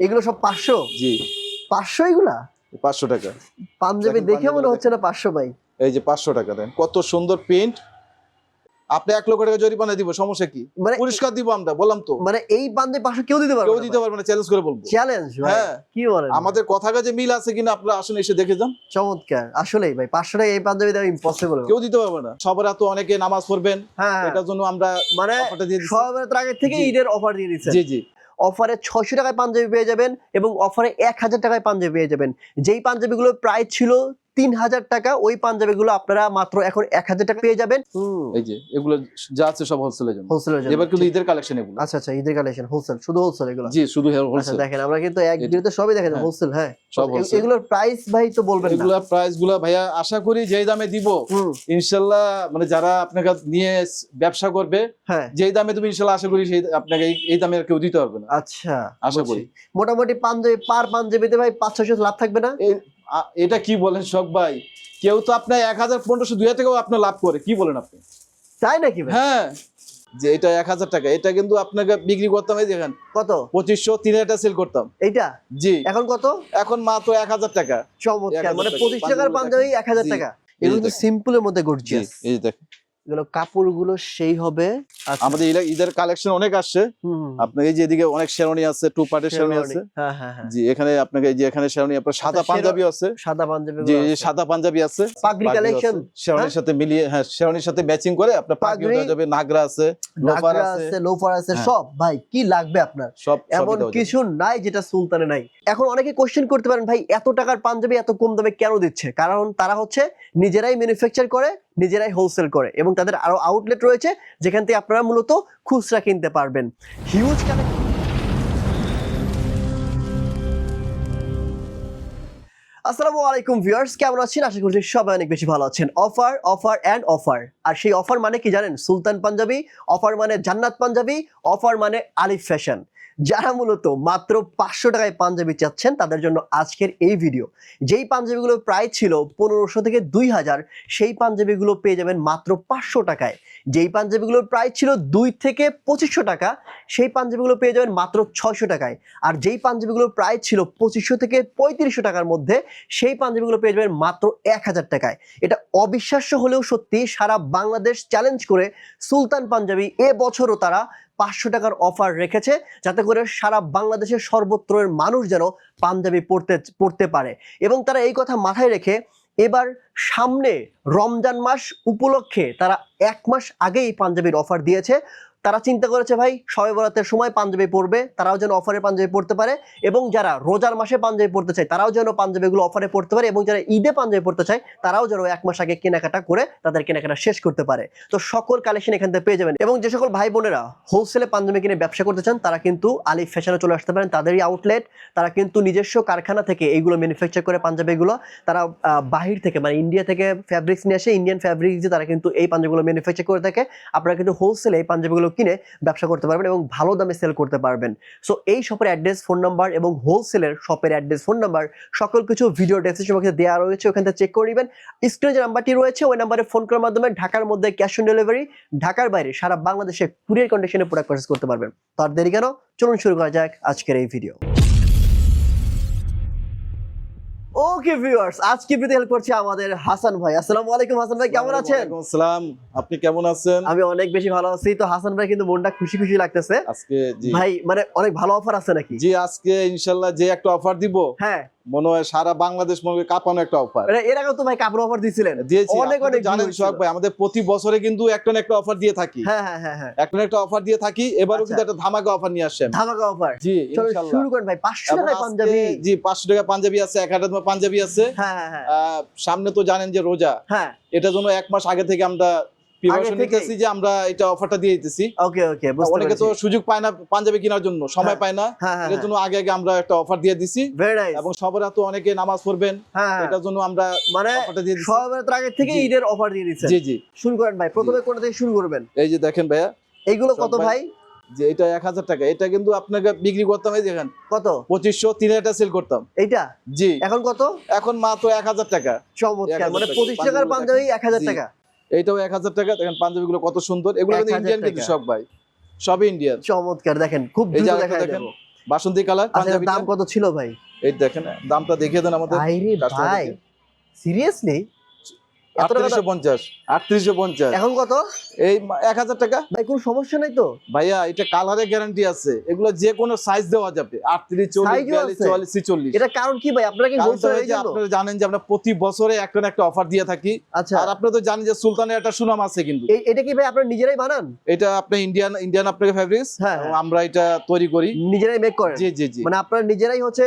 এগুলো সব পাঁচশো? জি। পাঁচশো এগুলা? পাঁচশো টাকা। পাঞ্জাবি দেখে মনে হচ্ছে না পাঁচশো ভাই। এই যে পাঁচশো টাকা দেন কত সুন্দর প্রিন্ট। আপনি এক লক্ষ টাকা জরিমানা দিব সমস্যা কি? মানে পুরস্কার দিব আমরা বললাম তো। মানে এই পাঁচশো কেউ দিতে পারবে কেউ দিতে পারবে না চ্যালেঞ্জ করে বলব। চ্যালেঞ্জ হ্যাঁ। কি বলেন? আমাদের কথা কাজে মিল আছে কিনা আপনারা আসুন এসে দেখে যান। চমৎকার আসলেই ভাই পাঁচশো টাকা এই পাঞ্জাবি ইম্পসিবল কেউ দিতে পারবে না। সবার তো অনেকে নামাজ পড়বেন হ্যাঁ। এটার জন্য আমরা মানে সবের আগের থেকে ঈদের অফার দিয়ে দিচ্ছে জি জি। অফারে ছশো টাকায় পাঞ্জাবি পেয়ে যাবেন এবং অফারে এক হাজার টাকায় পাঞ্জাবি পেয়ে যাবেন। যেই পাঞ্জাবিগুলোর প্রাইস ছিল তিন হাজার টাকা ওই পাঞ্জাবিগুলো আপনারা মাত্র এখন এক হাজার টাকা পেয়ে যাবেন। এই যে এগুলো যা আছে সব হোলসেলের জন্য। হোলসেলের এবার কিন্তু ঈদের কালেকশন এগুলো। আচ্ছা আচ্ছা ঈদের কালেকশন হোলসেল শুধু হোলসেল এগুলো? জি শুধু আচ্ছা হোলসেল দেখেন আমরা কিন্তু এক এটা- ভিডিওতে সবই হ্যাঁ। হোলসেল হ্যাঁ। সব এগুলোর প্রাইস ভাই তো বলবেন না। এগুলা প্রাইস ভাইয়া আশা করি যেই দামে দিব হুম। ইনশাল্লাহ মানে যারা আপনাকে নিয়ে ব্যবসা করবে হ্যাঁ। যেই দামে তুমি আশা করি সেই আপনাকে এই- দামে আর কেউ দিতে পারবে না। আচ্ছা আশা করি। মোটামুটি পাঞ্জাবি পার পাঞ্জাবিতে ভাই পাঁচ ছয়শো লাভ থাকবে না? এটা কি বলেন শখ ভাই? কেউ তো আপনার এক হাজার পনেরোশো দুই হাজার আপনার লাভ করে কি বলেন আপনি? তাই নাকি হ্যাঁ। যে এটা এক হাজার টাকা এটা কিন্তু আপনাকে বিক্রি করতাম এই দেখেন কত? পঁচিশশো তিন হাজার সেল করতাম। এইটা? জি। এখন কত? এখন মাত্র এক হাজার টাকা। চমৎকার মানে। পঁচিশ টাকার পাঞ্জাবি এক হাজার টাকা। এগুলো তো। সিম্পলের মধ্যে ঘটছে গর্জিয়াস এই দেখেন। এগুলো কাপড়গুলো সেই হবে। আচ্ছা। আমাদের ঈদের- কালেকশন অনেক আসছে। হুম, আপনার এই যে এদিকে অনেক শেরওয়ানি আছে টু পার্টের শেরওয়ানি। আছে। হ্যাঁ হ্যাঁ হ্যাঁ। জি এখানে আপনাকে যে এখানে শেরওয়ানি আপনার সাদা আচ্ছা, পাঞ্জাবি আছে। সাদা পাঞ্জাবি যে সাদা পাঞ্জাবি আছে। পাগড়ি শেরওয়ানির সাথে মিলিয়ে হ্যাঁ শেরওয়ানির সাথে ম্যাচিং করে আপনার পাগড়ি যাবে। নাগরা আছে লোফার আছে। লোফার আছে। সব। ভাই কি লাগবে আপনার? সব এমন কিছু নাই যেটা সুলতানে নাই। এখন অনেকে কোশ্চেন করতে পারেন ভাই এত টাকার পাঞ্জাবি এত কম দামে কেন দিচ্ছে? কারণ তারা হচ্ছে নিজেরাই ম্যানুফ্যাকচার করে নিজেরাই হোলসেল করে এবং তাদের আরও আউটলেট রয়েছে, যেখান থেকে আপনারা মূলত খুচরা কিনতে পারবেন। হিউজ কালেকশন আসসালামু আলাইকুম ভিউয়ার্স, কেমন আছেন? আশা করছি সবাই অনেক বেশি ভালো আছেন। অফার অফার অ্যান্ড অফার আর সেই অফার মানে কি জানেন? সুলতান পাঞ্জাবি, অফার মানে জান্নাত পাঞ্জাবি, অফার মানে আলিফ ফ্যাশন। যারা মূলত মাত্র পাঁচশো টাকায় পাঞ্জাবি চাচ্ছেন, তাদের জন্য আজকের এই ভিডিও যেই পাঞ্জাবিগুলো প্রায় ছিল পনেরোশো থেকে দুই হাজার, সেই পাঞ্জাবিগুলো পেয়ে যাবেন মাত্র পাঁচশো টাকায়। যেই পাঞ্জাবিগুলোর প্রায় ছিল দুই থেকে পঁচিশশো টাকা, সেই পাঞ্জাবিগুলো পেয়ে যাবেন মাত্র ছয়শো টাকায়। আর যেই পাঞ্জাবিগুলো প্রায় ছিল পঁচিশশো থেকে পঁয়ত্রিশশো টাকার মধ্যে, সেই পাঞ্জাবিগুলো পেয়ে যাবেন মাত্র এক হাজার টাকায়। এটা অবিশ্বাস্য হলেও সত্যি সারা বাংলাদেশ চ্যালেঞ্জ করে সুলতান পাঞ্জাবি এ বছরও তারা পাঁচশো টাকার অফার রেখেছে, যাতে করে সারা বাংলাদেশের সর্বত্রের মানুষ যেন পাঞ্জাবি পড়তে পড়তে পারে। এবং তারা এই কথা মাথায় রেখে এবার সামনে রমজান মাস উপলক্ষে তারা এক মাস আগেই পাঞ্জাবির অফার দিয়েছে। তারা চিন্তা করেছে, ভাই সবে বরাতের সময় পাঞ্জাবি পড়বে তারাও যেন অফারে পাঞ্জাবি পড়তে পারে এবং যারা রোজার মাসে পাঞ্জাবি পড়তে চায়, তারাও যেন পাঞ্জাবিগুলো অফারে পড়তে পারে এবং যারা ঈদে পাঞ্জাবি পড়তে চায়, তারাও যেন এক মাস আগে কেনাকাটা করে তাদের কেনাকাটা শেষ করতে পারে। তো সকল কালেকশন এখান থেকে পেয়ে যাবেন এবং যে সকল ভাই বোনেরা হোলসেলে পাঞ্জাবি কিনে ব্যবসা করতে চান, তারা কিন্তু আলিফ ফ্যাশনে চলে আসতে পারেন, তাদেরই আউটলেট তারা কিন্তু নিজস্ব কারখানা থেকে এইগুলো ম্যানুফ্যাকচার করে পাঞ্জাবিগুলো, তারা বাহির থেকে মানে ইন্ডিয়া থেকে ফ্যাব্রিক্স নিয়ে আসে ইন্ডিয়ান ফ্যাব্রিক্স দিয়ে তারা কিন্তু এই পাঞ্জাবিগুলো ম্যানুফ্যাকচার করে থাকে। আপনারা কিন্তু হোলসেলে এই পাঞ্জাবিগুলো কিনে ব্যবসা করতে পারবেন এবং ভালো দামে সেল করতে পারবেন। সো এই শপের অ্যাড্রেস ফোন নাম্বার এবং হোলসেলের শপের অ্যাড্রেস ফোন নাম্বার সকল কিছু ভিডিও ডেসক্রিপশন বক্সে দেওয়া রয়েছে, ওখান থেকে চেক করে নেবেন। স্ক্রিনে যে নাম্বারটি রয়েছে, ওই নাম্বারে ফোন করার মাধ্যমে ঢাকার মধ্যে ক্যাশ অন ডেলিভারি ঢাকার বাইরে সারা বাংলাদেশে কুরিয়ার কন্ডিশনে প্রোডাক্ট পারচেস করতে পারবেন। তার দেরি কেন? চলুন শুরু করা যাক আজকের এই ভিডিও ওকে ভিউয়ার্স আজকে ভিডিও হেল্প করছে আমাদের হাসান ভাই। আসসালামু আলাইকুম হাসান ভাই কেমন আছেন? আসসালাম। আপনি কেমন আছেন? আমি অনেক বেশি ভালো আছি। তো হাসান ভাই কিন্তু মনটা খুশি খুশি লাগতেছে। আজকে ভাই মানে অনেক ভালো অফার আছে নাকি? জি আজকে ইনশাল্লাহ যে একটা অফার দিব হ্যাঁ। মনে হয় সারা বাংলাদেশ মনে হয় কাঁপানো একটা অফার মানে এর আগেও তো ভাই কাপড় অফার দিছিলেন। দিয়েছি অনেক অনেক জানেন সোহাগ ভাই আমাদের প্রতি বছরে কিন্তু একটা না একটা অফার দিয়ে থাকি। হ্যাঁ হ্যাঁ হ্যাঁ একটা একটা অফার দিয়ে থাকি এবারও আচ্ছা। কিন্তু একটা ধামাকা অফার নিয়ে আসছেন। ধামাকা অফার জি শুরু করেন ভাই পাঁচশো এবং টাকায় আজকে- পাঞ্জাবি। জি পাঁচশো টাকা পাঞ্জাবি আছে এক হাজার টাকা পাঞ্জাবি আছে। হ্যাঁ হ্যাঁ সামনে তো জানেন যে রোজা। হ্যাঁ। এটার জন্য এক মাস আগে থেকে আমরা প্রিপারেশন নিতেছি যে আমরা এটা অফারটা দিয়ে দিতেছি। ওকে ওকে অনেকে তো সুযোগ পায় না পাঞ্জাবি কেনার জন্য সময় হ্যাঁ। পায় না। হ্যাঁ হ্যাঁ জন্য আগে আগে আমরা একটা অফার দিয়ে দিছি। এবং সবার তো অনেকে নামাজ পড়বেন। এটার জন্য আমরা মানে অফারটা দিয়ে দিছি। সবের আগে থেকে ঈদের অফার দিয়ে দিচ্ছেন। জি জি। শুরু করেন ভাই প্রথমে কোনটা থেকে শুরু করবেন? এই যে দেখেন ভাইয়া। এইগুলো কত ভাই- যে এটা এক হাজার টাকা এটা কিন্তু আপনাকে বিক্রি করতাম এই দেখেন। কত? পঁচিশশো তিন হাজার সেল করতাম। এইটা? জি। এখন কত? এখন মাত্র এক হাজার টাকা। চমৎকার 1000 মানে। পঁচিশ টাকার পাঞ্জাবি এক হাজার টাকা। এইটাও এক হাজার টাকা। দেখেন পাঞ্জাবি গুলো কত সুন্দর। এগুলো ইন্ডিয়ান কিন্তু সব ভাই। সবই ইন্ডিয়ান চমৎকার দেখেন খুব দেখেন। বাসন্তী কালার পাঞ্জাবি দাম কত ছিল ভাই? এই দেখেন দামটা দেখিয়ে দেন আমাদের ভাই সিরিয়াসলি আটত্রিশশো পঞ্চাশ। আটত্রিশশো পঞ্চাশ। এখন কত? এই এক হাজার টাকা। ভাই কোনো সমস্যা নাই তো? ভাইয়া এটা কালারের গ্যারান্টি আছে। এগুলো যে কোনো সাইজ দেওয়া যাবে। আটত্রিশ চল্লিশ বিয়াল্লিশ চুয়াল্লিশ ছিচল্লিশ। এটা কারণ কি ভাই? আপনারা কি কারণ বলছেন তো এই এই যে জন্য আপনারা জানেন যে আমরা প্রতি বছরে একটা একটা অফার দিয়ে থাকি। আচ্ছা। আর আপনারা তো জানেন যে সুলতানের একটা সুনাম আছে কিন্তু। এটা কি ভাই আপনারা নিজেরাই বানান? এটা আপনি ইন্ডিয়ান ইন্ডিয়ান আপনাকে ফেব্রিক্স হ্যাঁ। আমরা এটা তৈরি করি। নিজেরাই মেক করেন? জি জি জি। মানে আপনারা নিজেরাই হচ্ছে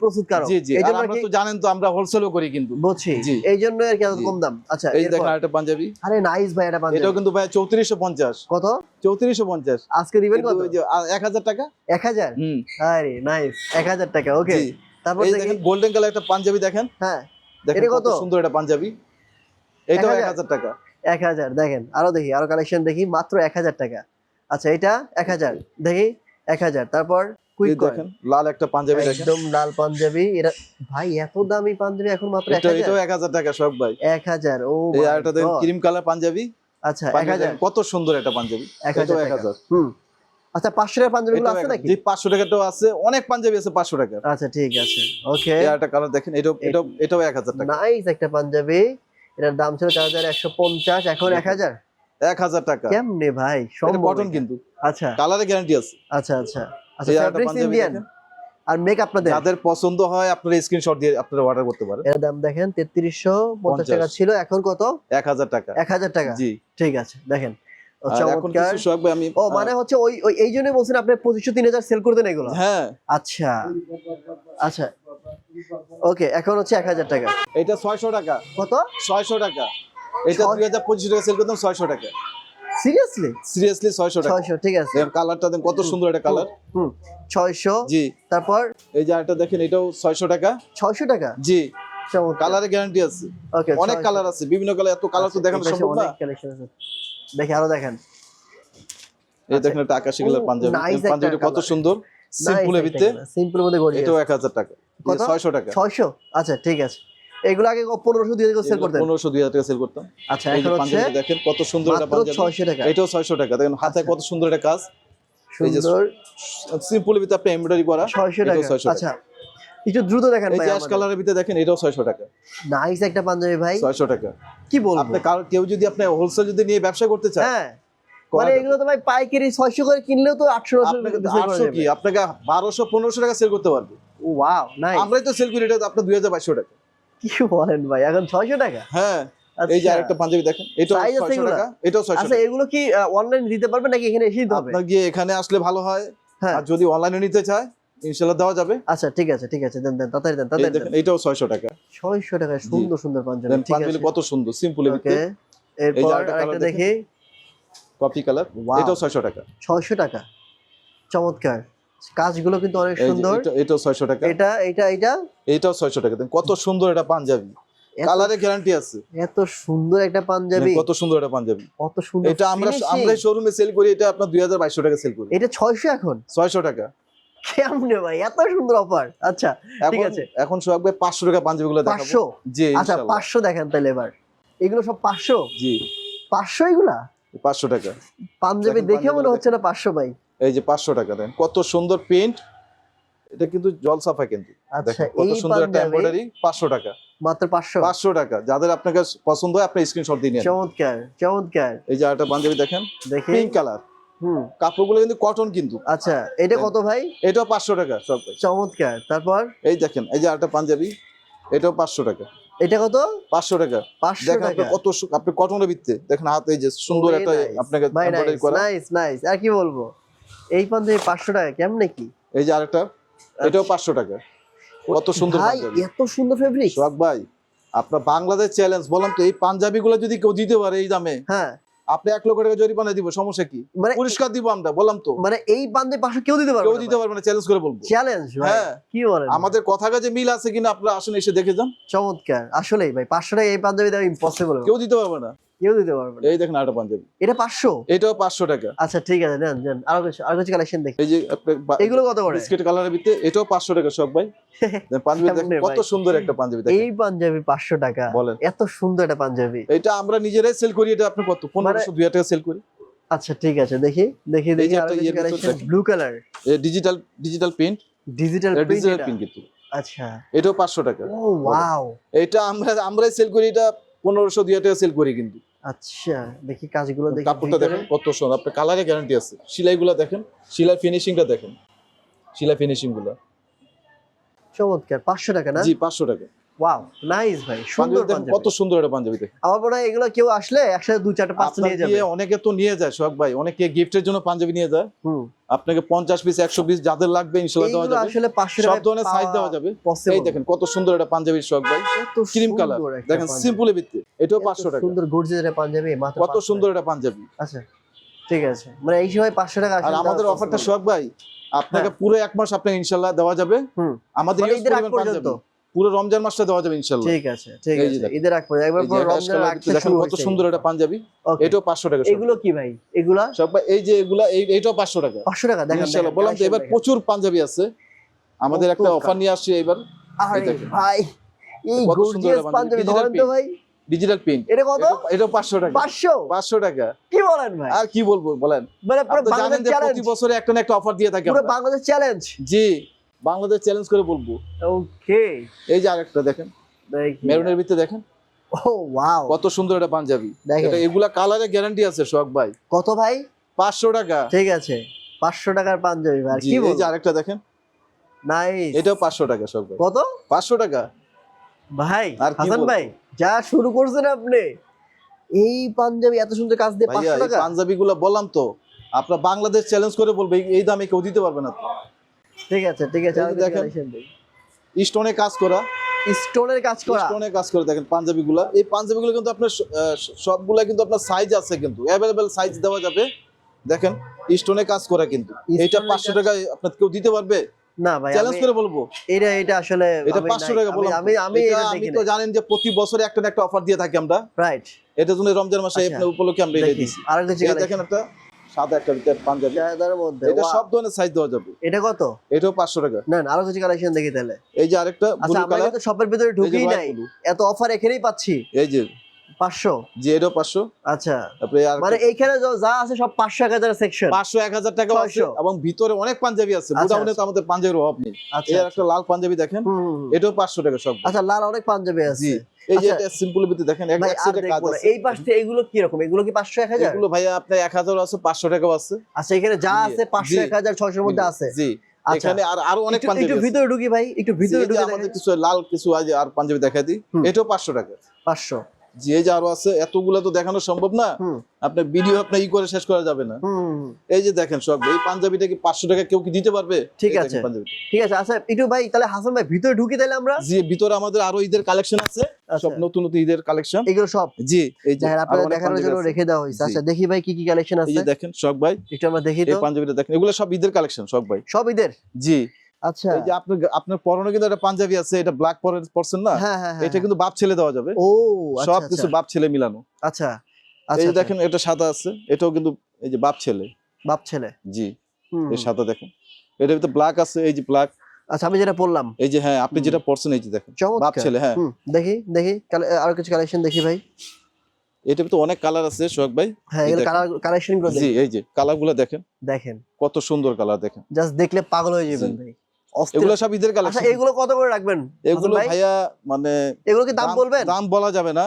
প্রস্তুতকারক। জি জি। তো জানেন তো আমরা হোলসেলও করি কিন্তু। বুঝছি। এই জন্য আর কি এত কম দাম। আচ্ছা এই দেখেন আরেকটা পাঞ্জাবি। আরে নাইস ভাই এটা পাঞ্জাবি। এটাও কিন্তু ভাই চৌত্রিশশো পঞ্চাশ। কত? চৌত্রিশশো পঞ্চাশ। আজকে দিবেন কত? এক হাজার টাকা? এক হাজার হুম। আরে নাইস এক হাজার টাকা ওকে। তারপর দেখেন গোল্ডেন কালার একটা পাঞ্জাবি দেখেন। হ্যাঁ। এটা কত? সুন্দর একটা পাঞ্জাবি। এটাও এক 1000 হাজার টাকা। এক হাজার দেখেন আরও দেখি আরও কালেকশন দেখি মাত্র এক হাজার টাকা। আচ্ছা এটা এক হাজার দেখি এক হাজার তারপর এই কুইক দেখেন লাল একটা পাঞ্জাবি একদম লাল পাঞ্জাবি। ভাই এত দামি পাঞ্জাবি এখন মাত্র এটাও টাকা সব ভাই। ও দেখেন ক্রিম কালার পাঞ্জাবি। আচ্ছা এক পাঞ্জাবি হাজার। দেখেন কত সুন্দর একটা পাঞ্জাবি। টাকা। হুম। আচ্ছা পাঁচশো টাকার পাঞ্জাবি এটাও আছে এক- নাকি? জি পাঁচশো টাকাটাও আছে। অনেক পাঞ্জাবি আছে পাঁচশো টাকা আচ্ছা ঠিক আছে। ওকে। কালার দেখেন এটাও এটাও এটাও এক হাজার টাকা। নাইস একটা পাঞ্জাবি। এটার দাম ছিল চার হাজার একশো পঞ্চাশ এখন এক হাজার? এক হাজার টাকা। কেমনে ভাই সম্ভব কিন্তু। আচ্ছা। কালারে গ্যারান্টি আছে। আচ্ছা আচ্ছা। আচ্ছা ফ্যাব্রিক্স ইন্ডিয়ান আর মেক আপনাদের? যাদের পছন্দ হয় আপনারা স্ক্রিনশট দিয়ে আপনারা অর্ডার করতে পারেন। এর দাম দেখেন তেত্রিশশো পঞ্চাশ টাকা ছিল এখন কত? এক হাজার টাকা। এক হাজার টাকা। জি। ঠিক আছে দেখেন। ও, মানে হচ্ছে ওই এই জন্যই বলছেন আপনি পঁচিশশো তিন হাজার সেল করতেন এগুলো? হ্যাঁ। আচ্ছা। আচ্ছা। ওকে এখন হচ্ছে এক হাজার টাকা। এটা ছয়শো টাকা। কত? ছয়শো টাকা। এটা দুই হাজার পঁচিশ টাকা সেল করতাম ছয়শো টাকা। সিরিয়াসলি সিরিয়াসলি ছয়শো টাকা। ছয়শো ঠিক আছে। দেখেন কালারটা দেন কত সুন্দর একটা কালার। হুম ছয়শো জি। তারপর? এই যে আরেকটা দেখেন এটাও ছয়শো টাকা। ছয়শো টাকা? জি। কালারে গ্যারান্টি আছে। ওকে অনেক কালার আছে বিভিন্ন কালার এত কালার তো দেখানো সম্ভব না। অনেক কালেকশন আছে। দেখি আরও দেখেন। এই দেখেন একটা আকাশি কালার পাঞ্জাবি। এই একটা পাঞ্জাবিটা কত সুন্দর। সিম্পলের ভিতরে। সিম্পল মধ্যে গড়িয়ে এটাও এক হাজার টাকা। কত? ছয়শো টাকা। ছয়শো? আচ্ছা ঠিক আছে। এগুলো আগে পনেরোশো দিয়ে সেল করতেন। পনেরোশো দুই হাজার টাকা সেল করতাম। আচ্ছা এখন হচ্ছে দেখেন কত সুন্দর মাত্র পাঞ্জাবি। ছয়শো টাকা। এটাও ছয়শো টাকা। দেখেন হাতে আচ্ছা। কত সুন্দর একটা কাজ। এই সুন্দর। সিম্পলের ভিতরে আপনি এমব্রয়ডারি করা ছয়শো টাকা। 600 টাকা। আচ্ছা একটু দ্রুত দেখেন এই ভাই যে অ্যাশ কালারের ভিতরে দেখেন এটাও ছয়শো টাকা। নাইস একটা পাঞ্জাবি ভাই। ছয়শো টাকা। কি বলব? আপনি কেউ যদি আপনি হোলসেল যদি নিয়ে ব্যবসা করতে চান হ্যাঁ। মানে এগুলো তো ভাই পাইকারি ছয়শো করে কিনলেও তো আটশো আপনাকে আটশো কি? আপনাকে বারোশো পনেরোশো টাকা সেল করতে পারবে। ও ওয়াও নাইস আমরাই তো সেল করি এটা আপনার দুই হাজার বাইশশো টাকা। কি বলেন ভাই? এখন ছয়শো টাকা? হ্যাঁ এই যে আচ্ছা। আরেকটা পাঞ্জাবি দেখেন এটাও Size আছে ছয়শো এগুলা? টাকা এটাও ছয়শো আচ্ছা এগুলো কি অনলাইন দিতে পারবেন নাকি এখানে এসেই হবে? আপনার গিয়ে এখানে আসলে ভালো হয় হ্যাঁ। আর যদি অনলাইনে নিতে চায় ইনশাল্লাহ দেওয়া যাবে। আচ্ছা ঠিক আছে ঠিক আছে দেন দেন তাড়াতাড়ি দেন তাড়াতাড়ি দেন। এটাও ছয়শো টাকা। ছয়শো টাকায় সুন্দর সুন্দর পাঞ্জাবি ঠিক পাঞ্জাবি কত সুন্দর সিম্পলের ভিতরে এরপর আরেকটা দেখি। Coffee colour. এটাও ছয়শো টাকা। ছয়শো টাকা চমৎকার। কাজগুলো কিন্তু অনেক সুন্দর। এটা- এটাও ছয়শো টাকা। এটা এটা এটা এটাও ছয়শো টাকা। দেন কত সুন্দর এটা পাঞ্জাবি। কালারে গ্যারান্টি আছে। এত সুন্দর একটা পাঞ্জাবি। কত সুন্দর এটা পাঞ্জাবি। কত সুন্দর এটা আমরা আমরা শোরুমে সেল করি এটা আপনার দুই হাজার বাইশশো টাকা সেল করি। এটা ছয়শো এখন? ছয়শো টাকা। কেমনে ভাই এত সুন্দর অফার আচ্ছা ঠিক আছে। এখন সোহাগ ভাই পাঁচশো টাকা পাঞ্জাবি গুলো দেখাবো। পাঁচশো? জি আচ্ছা ইনশাআল্লাহ। পাঁচশো দেখেন তাহলে এবার। এগুলো সব পাঁচশো? জি। পাঁচশো এগুলা? পাঁচশো টাকা। পাঞ্জাবি দেখে মনে হচ্ছে না পাঁচশো ভাই। এই যে পাঁচশো টাকা দেন কত সুন্দর প্রিন্ট এটা কিন্তু জল সাফা কিন্তু। আচ্ছা কত সুন্দর একটা এমব্রয়ডারি পাঁচশো টাকা। মাত্র পাঁচশো। পাঁচশো টাকা। যাদের আপনাকে পছন্দ হয় আপনি স্ক্রিনশট দিয়ে চমৎকার চমৎকার। এই যে আরেকটা পাঞ্জাবি দেখেন দেখি। পিঙ্ক কালার হুম। কাপড়গুলো কিন্তু কটন কিন্তু। আচ্ছা এটা কত ভাই? এটাও পাঁচশো টাকা সব। ভাই। চমৎকার তারপর? এই দেখেন এই যে পাঞ্জাবি এটাও পাঁচশো টাকা। এটা কত? পাঁচশো টাকা। পাঁচশো টাকা। কত আপনি কটনের ভিত্তে দেখেন হাতে এই যে সুন্দর একটা আপনাকে নাইস নাইস আর কি বলব? এই পাঞ্জাবি পাঁচশো টাকা কেমনে কি এই যে আরেকটা এটাও পাঁচশো টাকা। কত সুন্দর ভাই এত সুন্দর ফেব্রিক সোহাগ ভাই আপনার বাংলাদেশ চ্যালেঞ্জ বললাম তো এই পাঞ্জাবি গুলো যদি কেউ দিতে পারে এই দামে হ্যাঁ। আপনি এক লক্ষ টাকা জরিমানা দিব সমস্যা কি? মানে পুরস্কার দিব আমরা বললাম তো। মানে এই পাঞ্জাবি পাঁচশো কেউ দিতে পারবে কেউ দিতে পারবে না চ্যালেঞ্জ করে বলব। চ্যালেঞ্জ হ্যাঁ। কি বলেন? আমাদের কথা কাজে মিল আছে কিনা আপনারা আসুন এসে দেখে যান। চমৎকার আসলেই ভাই পাঁচশো টাকা এই পাঞ্জাবি দেওয়া ইম্পসিবল কেউ দিতে পারবে না। কেউ দিতে পারবে এই দেখেন আরেকটা পাঞ্জাবি। এটা পাঁচশো? এটাও পাঁচশো টাকা। আচ্ছা ঠিক আছে নেন নেন। আরও কিছু আরও কিছু কালেকশন দেখি। এই যে এগুলো কত করে? বিস্কিট কালারের ভিতরে এটাও পাঁচশো টাকা সব ভাই। পাঞ্জাবি দেখেন কত সুন্দর একটা পাঞ্জাবি দেখেন। এই পাঞ্জাবি পাঁচশো টাকা। বলেন। এত সুন্দর একটা পাঞ্জাবি। এটা আমরা নিজেরাই সেল করি এটা আপনি কত? পনেরোশো দুই হাজার টাকা সেল করি। আচ্ছা ঠিক আছে দেখি দেখি দেখি আরও একটা কিছু collection blue colour digital digital print digital digital print print কিন্তু। আচ্ছা। এটাও পাঁচশো টাকা। ও ওয়াও এটা আমরা আমরাই সেল করি এটা পনেরোশো দুই টাকা সেল করি কিন্তু। আচ্ছা দেখি কাজগুলো দেখি কাপড়টা দেখেন কত সুন্দর। আপনার কালারে গ্যারান্টি আছে। সেলাইগুলো দেখেন সেলাই ফিনিশিংটা দেখেন। সেলাই চমৎকার পাঁচশো টাকা না? জি পাঁচশো টাকা। ওয়াও নাইস ভাই সুন্দর পাঞ্জাবি কত সুন্দর একটা পাঞ্জাবি আমার মনে হয় এগুলো কেউ আসলে একসাথে দু চারটা পাঁচটা নিয়ে যাবে। অনেকে তো নিয়ে যায় সোহাগ ভাই। অনেকে গিফটের জন্য পাঞ্জাবি নিয়ে যায়। হুম। আপনাকে পিস একশো পিস যাদের লাগবে ইনশাল্লাহ দেওয়া যাবে। আসলে পাঁচশো সব ধরনের সাইজ দেওয়া যাবে। এই দেখেন কত সুন্দর একটা পাঞ্জাবির সোহাগ ভাই। ক্রিম কালার দেখেন সিম্পল ভিত্তি এটাও টাকা। সুন্দর গর্জিয়াস পাঞ্জাবি মাত্র কত সুন্দর পাঞ্জাবি। আচ্ছা ঠিক আছে। মানে এই সময় পাঁচশো টাকা আর আমাদের অফারটা। সোহাগ ভাই আপনাকে পুরো এক মাস আপনাকে ইনশাল্লাহ দেওয়া যাবে। হুম। আমাদের মানে পরিমাণ পাঞ্জাবি। পুরো রমজান মাসটা দেওয়া যাবে ইনশাল্লাহ ঠিক আছে ঠিক আছে। ঈদের আগ একবার পুরো আগ দেখেন কত সুন্দর একটা পাঞ্জাবি। এটাও পাঁচশো টাকা এগুলো কি ভাই? এগুলা? সব ভাই এই যে এগুলা এই- এইটাও পাঁচশো টাকা। পাঁচশো টাকা দেখেন বললাম তো এবার প্রচুর পাঞ্জাবি আছে। আমাদের একটা অফার নিয়ে আসছি এবার। আরে ভাই এই গর্জিয়াস পাঞ্জাবি। ধরেন তো ভাই। ডিজিটাল প্রিন্ট এটা কত? এটাও পাঁচশো টাকা। পাঁচশো? পাঁচশো টাকা। কি বলেন ভাই? আর কি বলব বলেন। মানে পুরো বাংলাদেশ চ্যালেঞ্জ প্রতি বছরে একটা না একটা অফার দিয়ে থাকে পুরো। বাংলাদেশ চ্যালেঞ্জ জি। বাংলাদেশ চ্যালেঞ্জ করে বলব। ওকে এই যে আরেকটা দেখেন দেখি। মেরুনের ভিতরে দেখেন। ও ওয়াও কত সুন্দর এটা পাঞ্জাবি। এটা এগুলা কালারে গ্যারান্টি আছে সোহাগ ভাই। কত ভাই? পাঁচশো টাকা। ঠিক আছে। পাঁচশো টাকার পাঞ্জাবি ভাই কি এই যে আরেকটা দেখেন। নাইস এটাও পাঁচশো টাকা সোহাগ ভাই। কত? পাঁচশো টাকা। ভাই হাসান? ভাই যা শুরু করছেন আপনি এই পাঞ্জাবি এত সুন্দর কাজ দিয়ে ভাইয়া পাঁচশো এই টাকা? পাঞ্জাবি গুলো বললাম তো আপনার বাংলাদেশ চ্যালেঞ্জ করে বলবে এই- এই দামে কেউ দিতে পারবে না তো। ঠিক আছে ঠিক আছে দেখেন। স্টোনে কাজ করা। স্টোনের কাজ করা? কাজ করে দেখেন পাঞ্জাবি গুলা এই পাঞ্জাবি গুলো কিন্তু আপনার সবগুলা কিন্তু আপনার সাইজ আছে কিন্তু। অ্যাভেলেবেল সাইজ দেওয়া যাবে। দেখেন স্টোনে কাজ করা কিন্তু। Stone পাঁচশো টাকায় আপনার কেউ দিতে পারবে? না ভাই চ্যালেঞ্জ করে বলব। এটা এটা আসলে এটা আমি পাঁচশো নাই- টাকা আমি- বললাম। আমি আমি এটা এটা আমি তো জানেন যে প্রতি বছরে একটা না একটা অফার দিয়ে থাকি আমরা। রাইট এটার জন্য রমজান মাসে আচ্ছা। আপনার উপলক্ষে আমরা এটা আর দেখেন একটা। সাদা একটা ভিতরে পাঞ্জাবি। চাহিদার মধ্যে এটা সব ধরনের সাইজ দেওয়া যাবে। এটা কত? এটাও পাঁচশো টাকা। না আরও কিছু কালেকশন দেখি তাহলে। এই যে আরেকটা আচ্ছা আমরা শপের ভিতরে ঢুকেই নাই। এত অফার এখানেই পাচ্ছি। এই যে 500 জি আচ্ছা। মানে এইখানে যা আছে সব টাকা ভিতরে অনেক পাঞ্জাবি আছে। আচ্ছা, আচ্ছা। আচ্ছা, লাল পাঞ্জাবি দেখেন এটাও 500 টাকা লাল অনেক পাঞ্জাবি এগুলো কি ভাইয়া আছে 500 টাকাও আছে। যা আছে আছে। আরও অনেক ভিতরে ঢুকি ভাই একটু ভিতরে কিছু লাল কিছু আছে আর পাঞ্জাবি দেখা দিই। এটাও 500 টাকা। 500 যে যে আরও আছে এতগুলা তো দেখানো সম্ভব না। আপনার ভিডিও আপনার ই করে শেষ করা যাবে না। এই যে দেখেন সব এই পাঞ্জাবিটা কি পাঁচশো টাকা কেউ কি দিতে পারবে? ঠিক আছে। ঠিক আছে আচ্ছা একটু ভাই তাহলে হাসান ভাই ভিতরে ঢুকি তাহলে আমরা? জি ভিতরে আমাদের আরও ঈদের কালেকশন আছে। আচ্ছা। সব নতুন নতুন ঈদের কালেকশন এগুলো সব? জি এই যে আপনারা দেখানোর জন্য রেখে দেওয়া হয়েছে। আচ্ছা দেখি ভাই কি কি কালেকশন আছে এই যে দেখেন সব ভাই। একটু আমরা দেখি তো। পাঞ্জাবিটা দেখেন এগুলো সব ঈদের কালেকশন সব ভাই। সব ঈদের? জি। আচ্ছা। এই যে আপনার আপনার পরনে কিন্তু একটা পাঞ্জাবি আছে এটা ব্ল্যাক পরছেন না? হ্যাঁ হ্যাঁ হ্যাঁ এটা কিন্তু বাপ ছেলে দেওয়া যাবে। ও সব আচ্ছা। কিছু বাপ ছেলে মিলানো। আচ্ছা আচ্ছা আচ্ছা। দেখেন এটা সাদা আছে এটাও কিন্তু এই যে বাপ ছেলে। বাপ ছেলে। জি এই সাদা দেখেন। এটার ভিতরে ব্ল্যাক আছে এই যে ব্ল্যাক আচ্ছা আমি যেটা বললাম এই যে হ্যাঁ আপনি যেটা পড়ছেন এই যে দেখেন বাপ ছেলে হ্যাঁ। দেখি দেখি আরও কিছু কালেকশন দেখি ভাই। এটার ভিতরে অনেক কালার আছে সোহাগ ভাই। হ্যাঁ কালার কালেকশনগুলো জি এই যে কালারগুলো দেখেন। দেখেন। কত সুন্দর কালার দেখেন। জাস্ট দেখলে পাগল হয়ে যাবেন ভাই। এগুলো সব ঈদের আচ্ছা কালেকশন এগুলো কত করে রাখবেন? এগুলো ভাইয়া মানে এগুলো কি দাম বলবেন? দাম বলা যাবে না।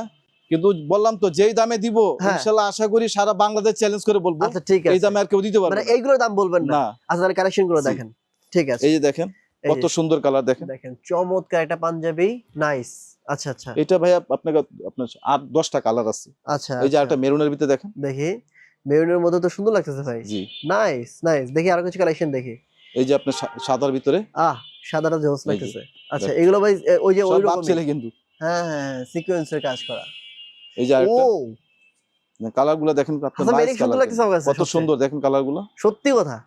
কিন্তু বললাম তো যেই দামে দিব হ্যাঁ। আশা করি সারা বাংলাদেশ চ্যালেঞ্জ করে বলব। আচ্ছা ঠিক এই দামে আর কেউ দিতে পারবে মানে না। এইগুলোর দাম বলবেন না। না। আচ্ছা তাহলে কালেকশনগুলো দেখেন। ঠিক আছে। এই যে দেখেন কত সুন্দর কালার দেখেন। দেখেন চমৎকার একটা পাঞ্জাবি। নাইস আচ্ছা আচ্ছা। এটা আপনার আট দশটা কালার আছে। আচ্ছা এই যে। একটা মেরুনের ভিতরে দেখেন। দেখি। মেরুনের মধ্যে তো সুন্দর লাগতেছে ভাই। জি। নাইস নাইস দেখি আরও কিছু কালেকশন দেখি। এই যে আপনার সাদার ভিতরে? আহ সাদাটা যে এই আছে লাগতেছে। আচ্ছা। এগুলো ভাই ওই যে ওই রকম ছেলে কিন্তু। হ্যাঁ হ্যাঁ সিকোয়েন্সের কাজ করা। এই যে আরেকটা। কালারগুলো দেখেন কত সুন্দর দেখেন কালারগুলো সত্যি কথা।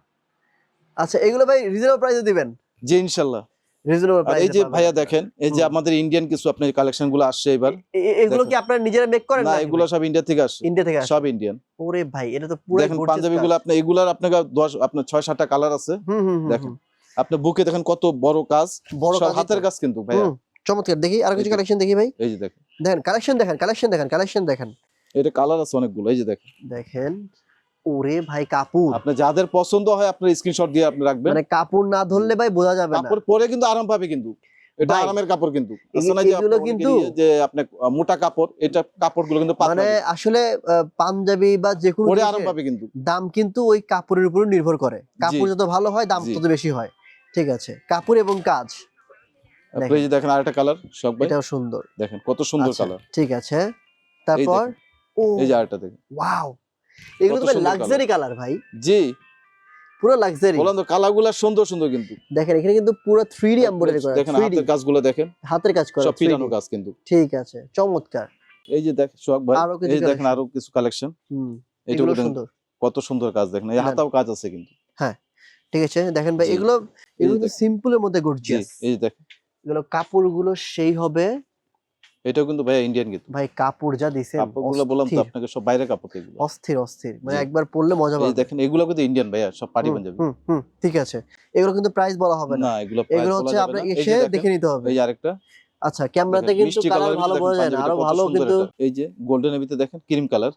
আচ্ছা এগুলো ভাই রিজনেবল প্রাইসে দিবেন? জি ইনশাল্লাহ। রিজনেবল আর এই যে ভাইয়া দেখেন এই যে আমাদের ইন্ডিয়ান কিছু আপনার কালেকশনগুলো আসছে এবার এগুলো কি আপনারা নিজেরা মেক করেন না এগুলো সব ইন্ডিয়া থেকে আসছে। ইন্ডিয়া থেকে সব ইন্ডিয়ান ওরে ভাই এটা তো পুরো দেখেন পাঞ্জাবি গুলো আপনি এগুলার আপনাকে দশ আপনার ছয় সাতটা কালার আছে। দেখেন। বুকে দেখেন কত বড় কাজ। বড় হাতের কাজ কিন্তু ভাইয়া। চমৎকার। দেখি আর কিছু কালেকশন দেখি ভাই। এই যে দেখেন। দেখেন কালেকশন দেখেন কালেকশন দেখেন কালেকশন দেখেন। এটা কালার আছে অনেকগুলো এই যে দেখেন। দেখেন। ওরে ভাই কাপড়। আপনার যাদের পছন্দ হয় আপনার স্ক্রিনশট দিয়ে আপনি রাখবেন। মানে কাপড় না ধরলে ভাই বোঝা যাবে না। কাপড় পরে কিন্তু আরাম পাবে কিন্তু। এটা আরামের কাপড় কিন্তু। এগুলো কিন্তু- যে আপনার মোটা কাপড় এটা কাপড়গুলো কিন্তু মানে আসলে পাঞ্জাবি বা যে কোনো আরাম পাবে কিন্তু। দাম কিন্তু ওই কাপড়ের উপর নির্ভর করে। কাপড় যত ভালো হয় দাম। তত বেশি হয়। ঠিক আছে। কাপড় এবং কাজ। আপনি যে দেখেন আরেকটা কালার সব এটাও সুন্দর। দেখেন কত সুন্দর আচ্ছা, কালার ঠিক আছে। তারপর? এই যে আরেকটা দেখেন। ওয়াও! এগুলো তো লাক্সারি কালার ভাই। জি। পুরো লাক্সারি বললাম তো কালারগুলো সুন্দর সুন্দর কিন্তু। দেখেন এখানে কিন্তু পুরো 3D এমব্রয়ডারি করা দেখেন হাতের কাজগুলো দেখেন। হাতের কাজ করা সব 3D পিটানো কাজ কিন্তু। ঠিক আছে চমৎকার। এই যে দেখেন সোহাগ ভাই এই দেখেন আরও কিছু কালেকশন হুম এগুলো সুন্দর। কত সুন্দর কাজ দেখেন। এই হাতাও কাজ আছে কিন্তু। হ্যাঁ ঠিক আছে দেখেন ভাই এগুলো এগুলো তো সিম্পলের মধ্যে গর্জিয়াস এই যে দেখেন এগুলো কাপড়গুলো সেই হবে এটাও কিন্তু ভাই ইন্ডিয়ান কিন্তু। ভাই কাপড় যা দিছেন কাপড়গুলো বললাম তো আপনাকে সব বাইরে কাপড় এগুলো। অস্থির অস্থির। মানে একবার পরলে মজা পাবে দেখেন এগুলো কিন্তু ইন্ডিয়ান ভাইয়া সব পার্টি পাঞ্জাবি। হুম, হুম, ঠিক আছে। এগুলো কিন্তু প্রাইস বলা হবে না। এগুলো price এগুলো হচ্ছে যাবে আপনার না। এই এসে দেখে নিতে হবে। এই আরেকটা। আচ্ছা ক্যামেরাতে কিন্তু কালার ভালো বোঝা যায় না। আরও ভালো কিন্তু এই যে গোল্ডেনের ভিতরে দেখেন ক্রিম কালার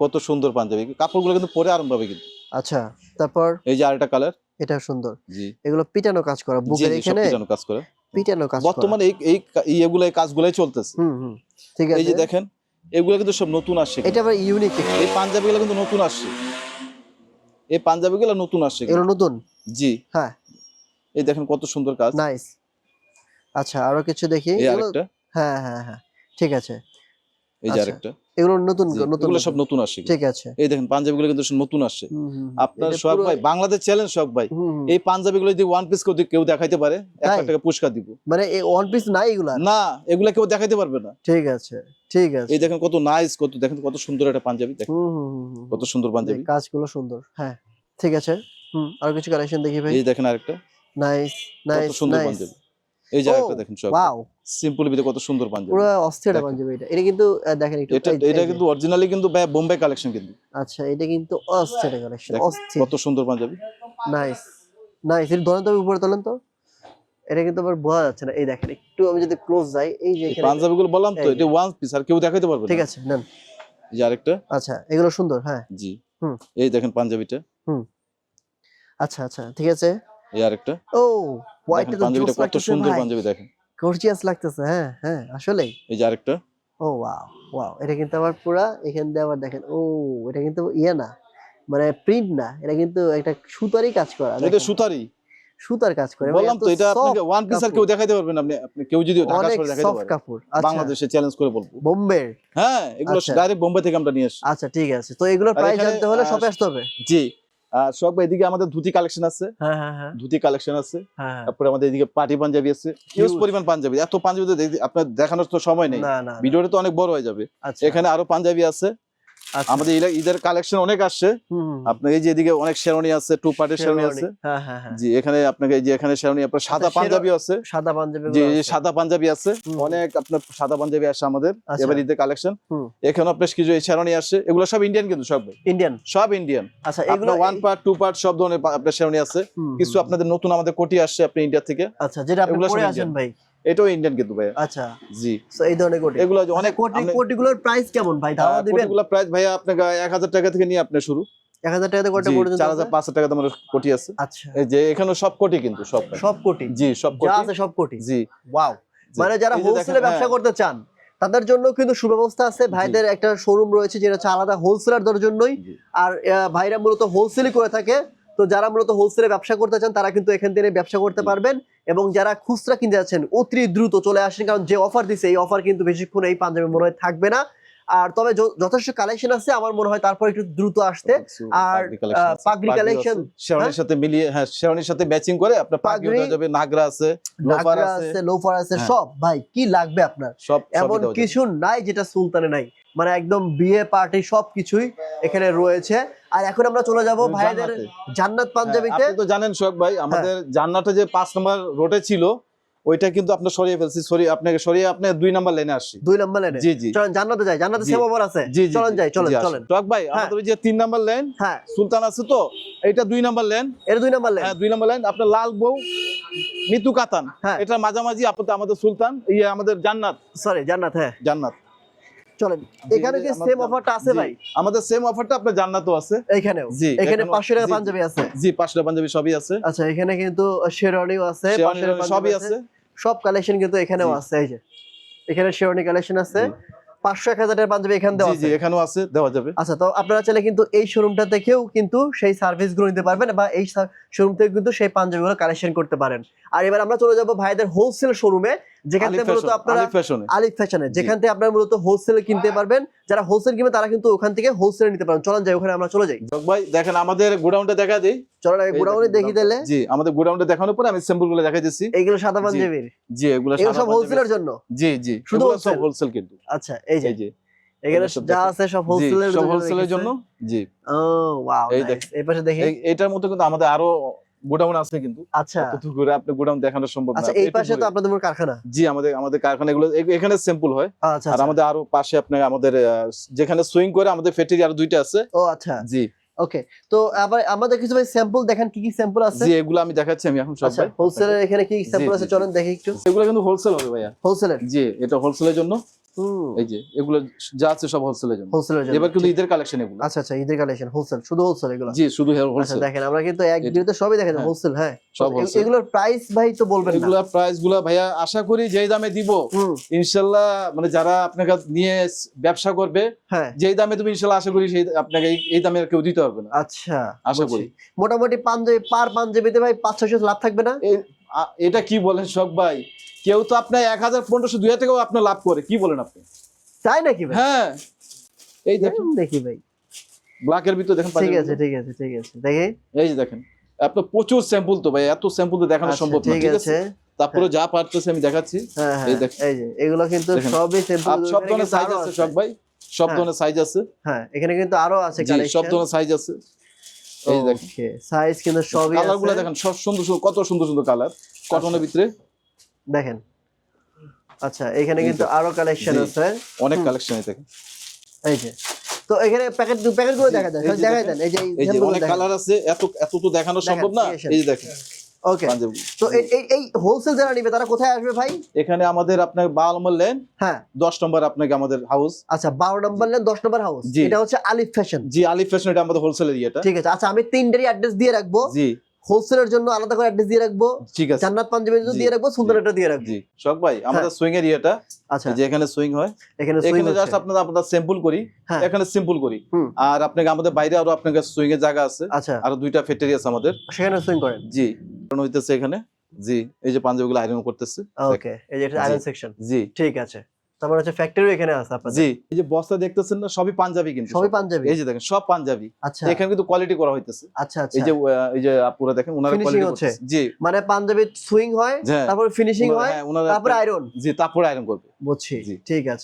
কত সুন্দর পাঞ্জাবি। কাপড়গুলো কিন্তু পরে আরাম পাবে কিন্তু। আচ্ছা তারপর এই যে আরেকটা কালার এটা সুন্দর। জি। এগুলো পিটানো কাজ করা বুকের এখানে পিটানো কাজ করে। পিটানো কাজ বর্তমানে এই এই কা- কাজগুলাই চলতেছে। হুম ঠিক এই যে দেখেন এগুলো কিন্তু সব নতুন আসছে এটা আবার ইউনিক এই পাঞ্জাবিগুলো কিন্তু নতুন আসছে। এই পাঞ্জাবিগুলো নতুন আসছে এগুলো নতুন? জি। হ্যাঁ। এই দেখেন কত সুন্দর কাজ। নাইস আচ্ছা আরও কিছু দেখি? এগুলো- হ্যাঁ হ্যাঁ হ্যাঁ ঠিক আছে। এই যে আচ্ছা, আরেকটা। এগুলো নতুন নতুন সব নতুন। আসছে ঠিক আছে। এই দেখেন পাঞ্জাবিগুলো কিন্তু নতুন আসছে। আপনার পুরো- ভাই বাংলাদেশ চ্যালেঞ্জ শখ ভাই। এই পাঞ্জাবিগুলো যদি ওয়ান পিস কেউ কেউ দেখাইতে পারে এক লাখ টাকা পুরস্কার দিব। মানে এই ওয়ান পিস নাই এগুলা না এগুলা কেউ দেখাইতে পারবে না। ঠিক আছে ঠিক আছে। এই দেখেন কত নাইস কত দেখেন কত সুন্দর একটা পাঞ্জাবি দেখেন। কত সুন্দর পাঞ্জাবি। কাজগুলো সুন্দর। হ্যাঁ ঠিক আছে। হুম আর কিছু কালেকশন দেখি ভাই। এই দেখেন আরেকটা। নাইস নাইস সুন্দর পাঞ্জাবি। এই আরেকটা দেখেন ওয়াও। সিম্পল ভিতরে কত সুন্দর পাঞ্জাবি। পুরো অস্থির পাঞ্জাবি এটা। এটা কিন্তু দেখেন একটু এটা এটা কিন্তু অরিজিনালি কিন্তু বোম্বে কালেকশন কিন্তু। আচ্ছা এটা কিন্তু অস্থির কালেকশন অস্থির। কত সুন্দর পাঞ্জাবি। নাইস নাইস এটা ধরেন তো উপরে তোলেন তো? এটা কিন্তু আবার বোঝা যাচ্ছে না। এই দেখেন একটু আমি যদি ক্লোজ যাই এই যে এই এখানে পাঞ্জাবিগুলো বললাম তো এটা ওয়ান পিস আর কেউ দেখাইতে পারবে ঠিক আছে নেন। এই যে আরেকটা। আচ্ছা এগুলো সুন্দর হ্যাঁ। জি। হুম। এই দেখেন পাঞ্জাবিটা। আচ্ছা আচ্ছা ঠিক আছে। এই আরেকটা। ও হোয়াইটটা পাঞ্জাবিটা কত সুন্দর পাঞ্জাবি দেখেন। গর্জিয়াস লাগতেছে হ্যাঁ হ্যাঁ আসলেই। এই যে আরেকটা। ও ওয়াও ওয়াও এটা কিন্তু আবার পুরা এখান দিয়ে আবার দেখেন ও এটা কিন্তু ইয়ে না মানে প্রিন্ট না এটা কিন্তু একটা সুতারই কাজ করা এটা দেখেন। সুতার কাজ করে বললাম তো এটা আপনাকে ওয়ান পিস আর কেউ দেখাইতে পারবেন আপনি আপনি কেউ যদি ঢাকা অনেক শহরে দেখাইতে সফট কাপড় আচ্ছা। বাংলাদেশে চ্যালেঞ্জ করে বলব। বোম্বের হ্যাঁ এগুলো আচ্ছা। ডাইরেক্ট বোম্বে থেকে আমরা নিয়ে আসি আচ্ছা ঠিক আছে। তো এগুলোর প্রাইস জানতে হলে শপে আসতে হবে। জি। সব এদিকে আমাদের ধুতি কালেকশন আছে। হ্যাঁ হ্যাঁ হ্যাঁ। ধুতি কালেকশন আছে। তারপরে আমাদের এদিকে পাটি পাঞ্জাবি আছে। হিউজ পরিমাণ পাঞ্জাবি। এত পাঞ্জাবি তো আপনার দেখানোর তো সময় নেই। ভিডিওটা তো অনেক বড় হয়ে যাবে। আচ্ছা। এখানে আরও পাঞ্জাবি আছে। আমাদের ঈদের- কালেকশন অনেক আসছে। আপনার এই যে এদিকে অনেক শেরওয়ানি আছে টু পার্টের শেরওয়ানি। আছে। হ্যাঁ হ্যাঁ হ্যাঁ। জি এখানে আপনাকে এই যে এখানে শেরওয়ানি আপনার সাদা পাঞ্জাবি আছে। সাদা পাঞ্জাবি যে সাদা পাঞ্জাবি আছে। অনেক আপনার সাদা পাঞ্জাবি আসে আমাদের। আচ্ছা। এবার ঈদের কালেকশন এখানে আপনার কিছু এই শেরওয়ানি আসে এগুলো সব ইন্ডিয়ান কিন্তু সব। ইন্ডিয়ান সব ইন্ডিয়ান আচ্ছা এগুলো ওয়ান পার্ট টু পার্ট সব ধরনের আপনার শেরওয়ানি আছে। কিছু আপনাদের নতুন আমাদের কোটি আসছে আপনি ইন্ডিয়া থেকে। আচ্ছা যেটা আপনি পরে। আসেন ভাই। এটাও ইন্ডিয়ান কিন্তু ভাই আচ্ছা। জি। তো এই ধরনের কোটি। এগুলো অনেক কোটি আপনি- কোটিগুলোর প্রাইস কেমন ভাই? ধারণা দিবেন? প্রাইস ভাইয়া আপনাকে এক হাজার টাকা থেকে নিয়ে আপনার শুরু। এক হাজার টাকাতে কোটি পর্যন্ত টাকা তোমার কোটি আছে। আচ্ছা। এই যে এখানে সব কোটি কিন্তু সব সব কোটি? জি সব যা আছে সব কোটি? জি। ওয়াও মানে যারা হোলসেলে ব্যবসা হ্যাঁ। করতে চান তাদের জন্য কিন্তু সুব্যবস্থা আছে। ভাইদের একটা শোরুম রয়েছে যেটা হচ্ছে আলাদা হোলসেলারদের জন্যই। আর ভাইরা মূলত হোলসেলই করে থাকে। তো যারা মূলত হোলসেলে ব্যবসা করতে চান তারা কিন্তু এখান থেকে ব্যবসা করতে পারবেন। এবং যারা খুচরা কিনতে যাচ্ছেন অতি দ্রুত চলে আসেন কারণ যে অফার দিছে এই অফার কিন্তু বেশিক্ষণ এই পাঞ্জাবি মনে হয় থাকবে না। আর তবে যথেষ্ট কালেকশন আছে আমার মনে হয় তারপর একটু দ্রুত আসতে। আর, পাগড়ি কালেকশন। শেরওয়ানির সাথে মিলিয়ে হ্যাঁ শেরওয়ানির সাথে ম্যাচিং করে আপনার পাগড়ি দেওয়া যাবে নাগরা আছে লোফার আছে। আছে লোফার আছে হ্যাঁ। সব। ভাই কি লাগবে আপনার? সব এমন কিছু নাই যেটা সুলতানে নাই। মানে একদম বিয়ে পার্টি সবকিছুই এখানে রয়েছে। আর এখন আমরা চলে যাব ভাইদের জান্নাত। হ্যাঁ, পাঞ্জাবিতে। আপনি তো জানেন সোহাগ ভাই আমাদের জান্নাতে যে পাঁচ নম্বর রোডে ছিল ওইটা কিন্তু আপনার সরিয়ে ফেলছি সরিয়ে আপনাকে সরিয়ে আপনি দুই নাম্বার লাইনে আসছি। দুই নম্বর লাইনে জি জি। চলেন জান্নাতে যাই জান্নাতে। সেম অফার আছে। চলেন যাই চলেন। চলেন। সোহাগ ভাই হ্যাঁ। আমাদের ওই যে তিন নাম্বার লাইন হ্যাঁ। সুলতান আছে তো এটা দুই নাম্বার লাইন এর দুই নম্বর লাইন হ্যাঁ দুই নাম্বার লাইন আপনার লাল বউ মিতু কাতান। হ্যাঁ। এটা মাঝামাঝি আপাতত আমাদের সুলতান ইয়ে আমাদের জান্নাত। সরি জান্নাত হ্যাঁ। জান্নাত। চলেন এখানে কি সেম অফারটা আছে ভাই? আমাদের সেম অফারটা আপনার জান্নাতও আছে। এখানেও? জি এখানে এখানেও- পাঁচশো টাকা পাঞ্জাবি আছে? জি পাঁচটা পাঞ্জাবি সবই আছে। আচ্ছা এখানে কিন্তু শেরওয়ানিও আছে শেরওয়ানি পাঁচশো টাকা সবই আছে। সব কালেকশন কিন্তু এখানেও আছে এই যে। এখানে শেরওয়ানি কালেকশন আছে। পাঁচশো এক হাজার পাঞ্জাবি এখানে দেওয়া আছে। এখানেও আছে দেওয়া যাবে। আচ্ছা তো আপনারা চাইলে কিন্তু এই শোরুমটা থেকেও কিন্তু সেই সার্ভিসগুলো নিতে পারবেন বা এই শোরুম থেকে কিন্তু সেই পাঞ্জাবিগুলো কালেকশন করতে পারেন। আর এবার আমরা চলে যাব ভাইদের হোলসেল শোরুমে যেখান থেকে মূলত আপনারা আলিফ ফ্যাশনে যেখান থেকে আপনারা মূলত হোলসেলে কিনতে পারবেন। যারা হোলসেল কিনবে তারা কিন্তু ওখান থেকে হোলসেলে নিতে পারেন চলেন যাই ওখানে আমরা চলে যাই। জগ ভাই দেখেন আমাদের গোডাউনটা দেখা দিই। চলেন আগে গোডাউনে দেখি দিলে জি আমাদের গোডাউনটা দেখানোর পরে আমি স্যাম্পলগুলো দেখাই দিচ্ছি। এইগুলো সাদা পাঞ্জাবির। জি এগুলো এগুলো সাদা সব হোলসেলের জন্য? জি জি শুধু সব হোলসেল কিন্তু। আচ্ছা এই যে। এই যে। এখানে এগুলো সব যা আছে সব জি হোলসেলের সব হোলসেলের জন্য? জি। ও ওয়াও এই এই দেখেন। এই পাশে দেখি। এইটার মতো কিন্তু আমাদের আরও গোডাউন আছে কিন্তু। আচ্ছা। কত করে আপনি গোডাউন দেখানো সম্ভব না। আচ্ছা এই পাশে তো আপনাদের কারখানা? জি আমাদের আমাদের কারখানা এগুলো এখানে স্যাম্পল হয়। আচ্ছা আর আচ্ছা। আমাদের আরও পাশে আপনার আমাদের যেখানে সুইং করে আমাদের ফ্যাক্টরি আরও দুইটা আছে। ও আচ্ছা। জি। ওকে তো আবার আমাদের কিছু ভাই স্যাম্পল দেখেন কি কি স্যাম্পল আছে? জি এগুলো আমি দেখাচ্ছি আমি এখন সব হোলসেলের এখানে কি স্যাম্পল আছে। চলেন দেখি একটু। এগুলো কিন্তু হোলসেল হবে ভাইয়া। হোলসেলের জি এটা হোলসেলের জন্য। এই যে এগুলো যা আছে সব হোলসেলের জন্য। হোলসেলের জন্য। এবার কিন্তু ঈদের কালেকশন এগুলো। আচ্ছা আচ্ছা ঈদের কালেকশন হোলসেল শুধু হোলসেল এগুলো? জি শুধু আচ্ছা হোলসেল দেখেন আমরা কিন্তু এক ভিডিওতে সবই দেখেন হ্যাঁ। হোলসেল হ্যাঁ। সব এ- এগুলোর প্রাইস ভাই তো বলবেন না। এগুলা প্রাইসগুলা ভাইয়া আশা করি যেই দামে দিব হুম। ইনশাল্লাহ মানে যারা আপনার কাছে নিয়ে ব্যবসা করবে হ্যাঁ। যেই দামে তুমি ইনশাল্লাহ আশা করি সেই আপনাকে এই- দামে আর কেউ দিতে পারবে না। আচ্ছা আশা করি। মোটামুটি পাঞ্জাবি পার পাঞ্জাবিতে ভাই পাঁচ ছয়শো লাভ থাকবে না? এটা কি বলেন শখ ভাই? কেউ তো আপনার এক হাজার পনেরোশো দুই টাকাও আপনার লাভ করে কি বলেন আপনি? তাই নাকি ভাই? হ্যাঁ। এই দেখেন। দেখি ভাই। ব্ল্যাকের ভিতর দেখেন ঠিক আছে ঠিক আছে ঠিক আছে। দেখি এই যে দেখেন। আপনার প্রচুর স্যাম্পল তো ভাই এত স্যাম্পল তো দেখানো আচ্ছা, সম্ভব না ঠিক আছে। তারপরে যা পারতেছে আমি দেখাচ্ছি। হ্যাঁ হ্যাঁ। এই দেখেন। এই যে এগুলো কিন্তু সবই স্যাম্পল সব ধরনের সাইজ আছে শখ ভাই। সব হ্যাঁ। ধরনের সাইজ আছে। হ্যাঁ এখানে কিন্তু আরও আছে কালেকশন সব ধরনের সাইজ আছে। এই দেখেন। সাইজ কিন্তু সবই কালারগুলো দেখেন সব সুন্দর সুন্দর কত সুন্দর সুন্দর কালার কটনের ভিতরে? দেখেন। আচ্ছা এখানে কিন্তু আরও কালেকশন আছে। অনেক। কালেকশন আছে এই যে। তো এখানে প্যাকেট প্যাকেটগুলো দেখা যায় এই যে দেন এই যে অনেক কালার আছে এত এত তো দেখানো সম্ভব না। এই যে দেখেন। ওকে তো এই এই হোলসেল যারা নিবে তারা কোথায় আসবে ভাই? এখানে আমাদের আপনার বারো নম্বর লেন হ্যাঁ। দশ নম্বর আপনাকে আমাদের হাউস আচ্ছা বারো নম্বর লেন দশ নম্বর হাউস। এটা হচ্ছে আলিফ ফ্যাশন জি আলিফ ফ্যাশন এটা আমাদের হোলসেলের ইয়েটা। ঠিক আছে আচ্ছা আমি তিনটারই অ্যাড্রেস দিয়ে রাখব। জি। হোলসেলের জন্য আলাদা করে অ্যাড্রেস দিয়ে রাখব ঠিক আছে। জান্নাত পাঞ্জাবির জন্য দিয়ে রাখব সুলতানেরটা দিয়ে রাখব। জি শখ ভাই আমাদের সুইং এর ইয়েটা আচ্ছা। যে এখানে সুইং হয় এখানে এখানে জাস্ট আপনার আপনার সিম্পল করি হ্যাঁ। এখানে সিম্পল করি। আর আপনাকে আমাদের বাইরে আরও আপনার কাছে সুইং এর জায়গা আছে। আচ্ছা। আরও দুইটা ফ্যাক্টরি আছে আমাদের। সেখানে সুইং করেন। জি। কারণ হইতেছে এখানে। জি এই যে পাঞ্জাবিগুলো আয়রন করতেছে। ওকে এই যে আয়রন সেকশন জি। ঠিক আছে। তারপর হচ্ছে ফ্যাক্টরি এখানে আছে আপনাদের। জি এই যে বস্তা দেখতেছেন না সবই পাঞ্জাবি কিন্তু সবই সব। পাঞ্জাবি? এই যে দেখেন সব পাঞ্জাবি। আচ্ছা। এখানে কিন্তু কোয়ালিটি করা হইতেছে। আচ্ছা এই আচ্ছা যে এই যে আপুরা দেখেন ওনার কোয়ালিটি হচ্ছে। জি। মানে পাঞ্জাবি সুইং হয় হ্যাঁ, তারপর ফিনিশিং হয় তারপর তারপরে আয়রন জি তারপরে আয়রন করবে। বুঝছি। জি। ঠিক আছে।